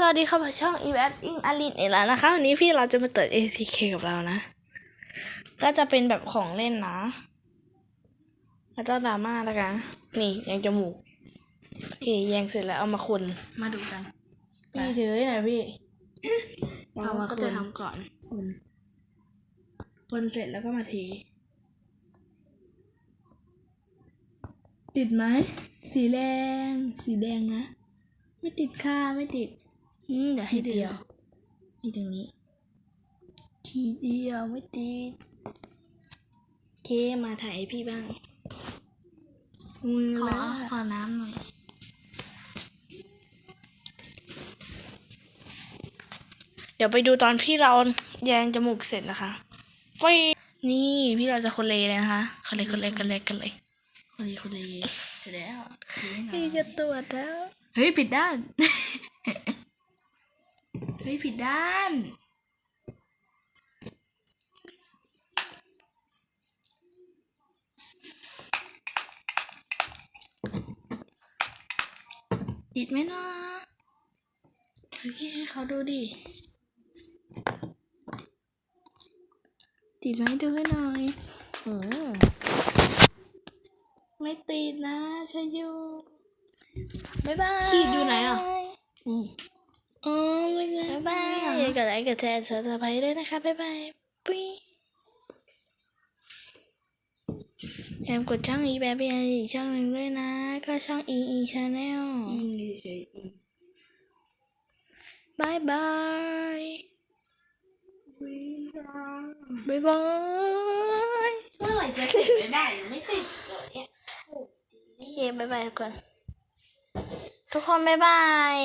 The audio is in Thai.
สวัสดีครับช่อง e v a t อิงอลินอีกแล้วนะคะวันนี้พี่เราจะมาเปิด ATK กับเรานะ ก็จะเป็นแบบของเล่นนะ แล้วก็ดราม่าแล้วกันนี่ยังจมูกโอเคแยงเสร็จแล้วเอามาคนมาดูกันนี่ถือหน่อยพี่เอาเรามาก็คนจะทำก่อนคนคนเสร็จแล้วก็มาเทติดไหมสีแดง สีแดงนะ ไม่ติดค่ะ ไม่ติด อืมเดี๋ยวให้ทีเดียวนี่ตรงนี้ ทีเดียวไม่ติดโอเคมาถ่ายให้พี่บ้างมือขอแล้วขอน้ำหน่อย เดี๋ยวไปดูตอนพี่เราแยงจมูกเสร็จนะคะไฟนี่พี่เราจะคนเลเลยนะคะ คนเลคนเลคนเลคนเลคนดีคนดีเสร็จแล้วดีให้หน่อยพี่จะตรวจแล้ว เฮ้ยผิดด้านเฮ้ยผิดด้าน ติดไหมนะเฮ้ยให้เขาดูดิ ติดไหมดูให้หน่อยอืมไม่ติดนะใช่อยู่บ๊ายบายขีดอยู่ไหนอะนี่อ๋อไม่ได้ บ๊ายบายอย่ากดไลค์กดแชร์สบายด้วยนะคะ บ๊ายบายปิ๊งอย่าลืมกดช่องอีแบบเป็นอีกช่องหนึ่งด้วยนะ ก็ช่องอีอีชาแนลอิงเฉยๆอิงบายบายบายบายเมื่อไหร่จะเสร็จไม่ได้ยังไม่เสร็จเลยเนี่ยโอเคบายบายทุกคนทุกคนบายบาย